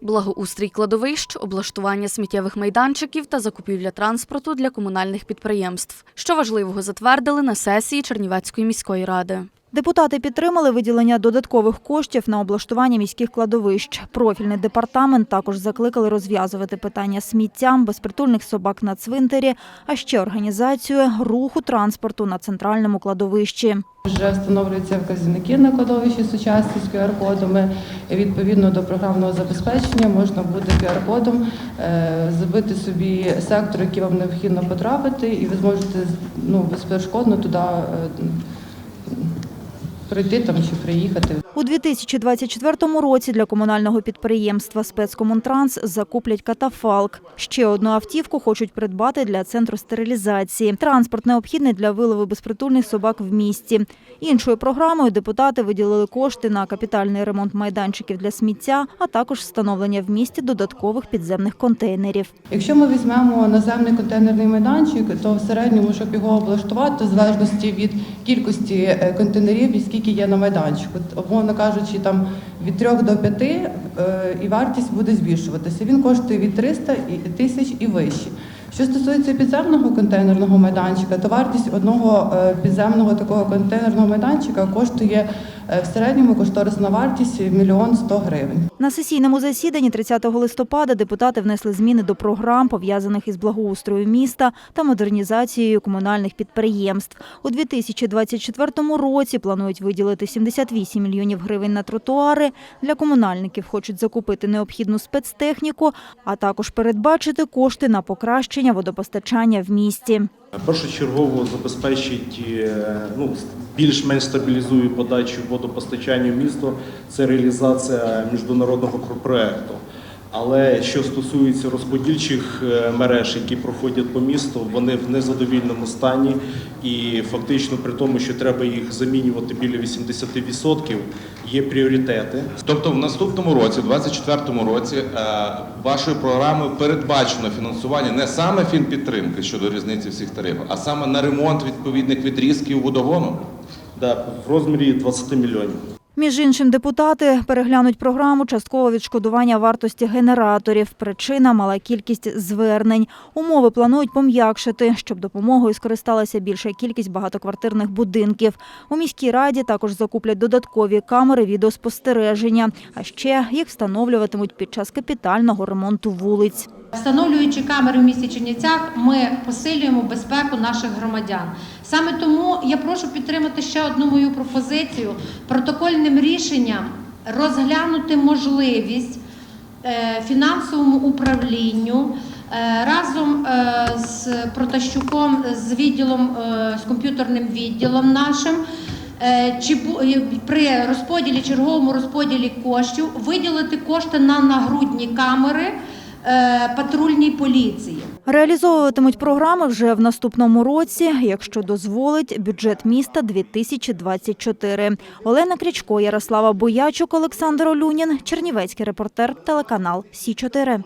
Благоустрій кладовищ, облаштування сміттєвих майданчиків та закупівля транспорту для комунальних підприємств. Що важливого затвердили на сесії Чернівецької міської ради. Депутати підтримали виділення додаткових коштів на облаштування міських кладовищ. Профільний департамент також закликали розв'язувати питання сміттям, безпритульних собак на цвинтарі, а ще організацію руху транспорту на центральному кладовищі. Вже встановлюються вказівники на кладовищі сучасні з QR-кодами. Відповідно до програмного забезпечення можна буде QR-кодом е, забити собі сектор, який вам необхідно потрапити, і ви зможете ну, безперешкодно туди е, прийти там чи приїхати. У 2024 році для комунального підприємства «Спецкомунтранс» закуплять катафалк. Ще одну автівку хочуть придбати для центру стерилізації. Транспорт необхідний для вилову безпритульних собак в місті. Іншою програмою депутати виділили кошти на капітальний ремонт майданчиків для сміття, а також встановлення в місті додаткових підземних контейнерів. Якщо ми візьмемо наземний контейнерний майданчик, то в середньому, щоб його облаштувати, в залежності від кількості е, контейнерів і скільки є на майданчику, умовно кажучи, там від 3 до 5 е, і вартість буде збільшуватися. Він коштує від 300 тисяч і вище. Що стосується підземного контейнерного майданчика, то вартість одного е, підземного такого контейнерного майданчика коштує е, в середньому кошторисна вартість мільйон 100 гривень. На сесійному засіданні 30 листопада депутати внесли зміни до програм, пов'язаних із благоустрою міста та модернізацією комунальних підприємств. У 2024 році планують виділити 78 мільйонів гривень на тротуари. Для комунальників хочуть закупити необхідну спецтехніку, а також передбачити кошти на покращення водопостачання в місті. Першочергово забезпечить е, ну, більш-менш стабілізує подачу водопостачання в місто. Це реалізація міжнародного проекту. Але що стосується розподільчих е, мереж, які проходять по місту, вони в незадовільному стані, і фактично при тому, що треба їх замінювати біля 80%, є пріоритети. Тобто в наступному році, в 2024 році, е, вашою програмою передбачено фінансування не саме фінпідтримки щодо різниці всіх тарифів, а саме на ремонт відповідних відрізків водогону. Да, в розмірі 20 мільйонів. Між іншим, депутати переглянуть програму часткового відшкодування вартості генераторів. Причина – мала кількість звернень. Умови планують пом'якшити, щоб допомогою скористалася більша кількість багатоквартирних будинків. У міській раді також закуплять додаткові камери відеоспостереження. А ще їх встановлюватимуть під час капітального ремонту вулиць. Встановлюючи камери в місті Чернівцях, ми посилюємо безпеку наших громадян. Саме тому я прошу підтримати ще одну мою пропозицію протокольним рішенням розглянути можливість е, фінансовому управлінню е, разом е, з Протащуком, з відділом, з комп'ютерним відділом нашим. Чи при розподілі черговому розподілі коштів виділити кошти на нагрудні камери патрульній поліції? Реалізовуватимуть програми вже в наступному році, якщо дозволить бюджет міста 2024. Олена Крічко, Ярослава Боячук, Олександр Олюнін, Чернівецький репортер, телеканал Сі 4